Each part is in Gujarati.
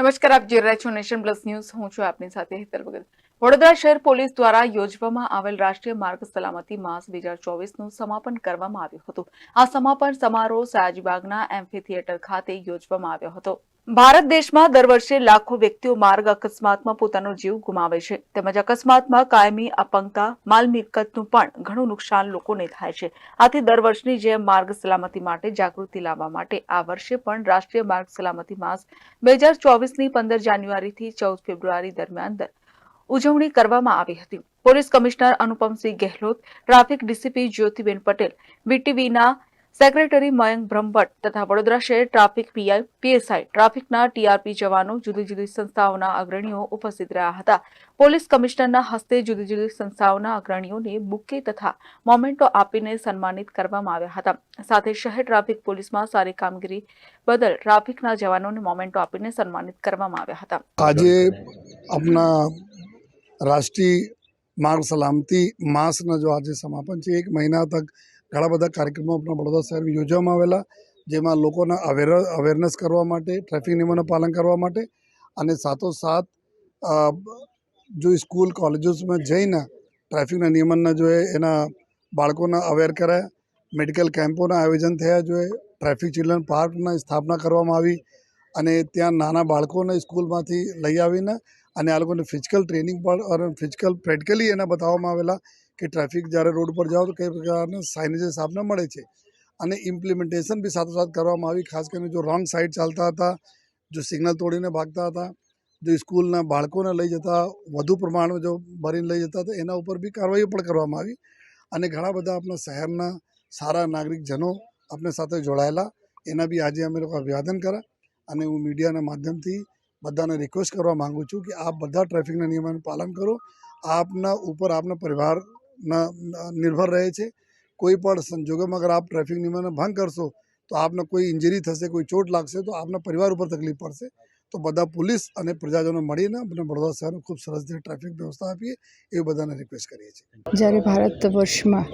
નમસ્કાર, આપ જોઈ રહ્યા છો નેશન પ્લસ ન્યૂઝ. હું છું આપની સાથે હેતલ ભગત. વડોદરા શહેર પોલીસ દ્વારા યોજવામાં આવેલ રાષ્ટ્રીય માર્ગ સલામતી માસ બે હજાર ચોવીસનું સમાપન કરવામાં આવ્યું હતું. આ સમાપન સમારોહ સયાજીબાગના એમ્ફી થિયેટર ખાતે યોજવામાં આવ્યો હતો. ભારત દેશમાં દર વર્ષે લાખો વ્યક્તિઓ માર્ગ અકસ્માતમાં પોતાનો જીવ ગુમાવે છે. તેમજ અકસ્માતમાં કાયમી અપંગતા માલ મિલકતનું પણ ઘણું નુકસાન લોકોને થાય છે. આથી દર વર્ષની જેમ માર્ગ સલામતી માટે જાગૃતિ લાવવા માટે આ વર્ષે પણ રાષ્ટ્રીય માર્ગ સલામતી માસ બે હજાર ચોવીસની પંદર જાન્યુઆરીથી ચૌદ ફેબ્રુઆરી દરમિયાન ઉજવણી કરવામાં આવી હતી. Police commissioner Anupamsinh Gehlot, traffic DCP Jyotiben Patel, વીટીવીના secretary Mayank Brahmbhatt તથા વડોદરા શહેર ટ્રાફિક પીઆઈ પીએસઆઈ ટ્રાફિકના ટીઆરપી જવાનો જુદી જુદી સંસ્થાઓના અગ્રણીઓ ઉપસ્થિત રહ્યા હતા. પોલીસ કમિશનરના હસ્તે જુદી જુદી સંસ્થાઓના અગ્રણીઓને બુકે તથા મોમેન્ટો આપીને સન્માનિત કરવામાં આવ્યા હતા. સાથે શહેર ટ્રાફિક પોલીસમાં સારી કામગીરી બદલ ટ્રાફિકના જવાનોને મોમેન્ટો આપીને સન્માનિત કરવામાં આવ્યા હતા. આજે આપણા રાષ્ટ્રીય માર્ગ સલામતી માસના જો આજે સમાપન છે, એક મહિના તક ઘણા બધા કાર્યક્રમો આપણા વડોદરા શહેરમાં યોજવામાં આવેલા, જેમાં લોકોના અવેર અવેરનેસ કરવા માટે ટ્રાફિક નિયમોનું પાલન કરવા માટે અને સાથોસાથ જો સ્કૂલ કોલેજીસમાં જઈને ટ્રાફિકના નિયમનના જોઈએ એના બાળકોના અવેર કરાયા મેડિકલ કેમ્પોના આયોજન થયા જોઈએ ટ્રાફિક ચિલ્ડ્રન પાર્કના સ્થાપના કરવામાં આવી અને ત્યાં નાના બાળકોને સ્કૂલમાંથી લઈ આવીને અને આ લોકોને ફિઝિકલ ટ્રેનિંગ પણ અને ફિઝિકલ પ્રેક્ટિકલી એને બતાવવામાં આવેલા કે ટ્રાફિક જ્યારે રોડ પર જાઓ તો કઈ પ્રકારના સાઇનેજીસ આપને મળે છે. અને ઇમ્પ્લિમેન્ટેશન બી સાથોસાથ કરવામાં આવી, ખાસ કરીને જો રોંગ સાઈડ ચાલતા હતા, જો સિગ્નલ તોડીને ભાગતા હતા, જો સ્કૂલના બાળકોને લઈ જતા, વધુ પ્રમાણમાં જો ભરીને લઈ જતા હતા એના ઉપર બી કાર્યવાહી પણ કરવામાં આવી. અને ઘણા બધા આપણા શહેરના સારા નાગરિકજનો આપણે સાથે જોડાયેલા, એના બી આજે અમે લોકો અભિવાદન કર્યા. અને હું મીડિયાના માધ્યમથી બધાને રિક્વેસ્ટ કરવા માંગુ છું કે આપ બધા ટ્રાફિકના નિયમોનું પાલન કરો. આપના ઉપર આપના પરિવારના નિર્ભર રહે છે. કોઈ પણ સંજોગોમાં અગર આપ ટ્રાફિક નિયમોનો ભંગ કરશો તો આપને કોઈ ઇન્જરી થશે, કોઈ ચોટ લાગશે તો આપના પરિવાર ઉપર તકલીફ પડશે. તો બધા પોલીસ અને પ્રજાજનો મળીને આપણે વડોદરા શહેરને ખૂબ સરસ રીતે ટ્રાફિક વ્યવસ્થા આપીએ એવું બધાને રિક્વેસ્ટ કરીએ છીએ. જ્યારે ભારત વર્ષમાં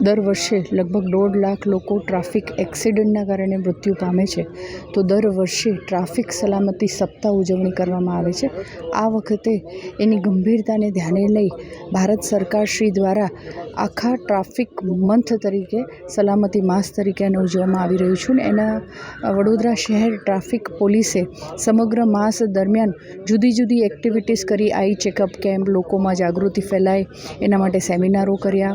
દર વર્ષે લગભગ દોઢ લાખ લોકો ટ્રાફિક એક્સિડન્ટના કારણે મૃત્યુ પામે છે, તો દર વર્ષે ટ્રાફિક સલામતી સપ્તાહ ઉજવણી કરવામાં આવે છે. આ વખતે એની ગંભીરતાને ધ્યાને લઈ ભારત સરકાર શ્રી દ્વારા આખા ટ્રાફિક મંથ તરીકે સલામતી માસ તરીકે એને ઉજવવામાં આવી રહ્યું છે ને એના વડોદરા શહેર ટ્રાફિક પોલીસે સમગ્ર માસ દરમિયાન જુદી જુદી એક્ટિવિટીઝ કરી આઈ ચેકઅપ કેમ્પ લોકોમાં જાગૃતિ ફેલાય, એના માટે સેમિનારો કર્યા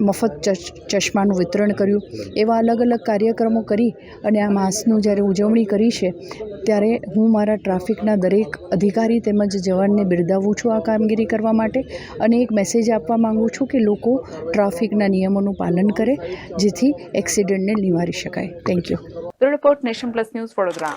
મફત ચશ, ચશ્માનું વિતરણ કર્યું, એવા અલગ અલગ કાર્યક્રમો કરી અને આ માસનું જ્યારે ઉજવણી કરી છે, ત્યારે હું મારા ટ્રાફિકના દરેક અધિકારી તેમજ જવાનને બિરદાવું છું આ કામગીરી કરવા માટે અને એક મેસેજ આપવા માંગુ છું કે લોકો ટ્રાફિકના નિયમોનું પાલન કરે, જેથી એક્સિડન્ટને નિવારી શકાય. Thank you report nation plus news Vadodara.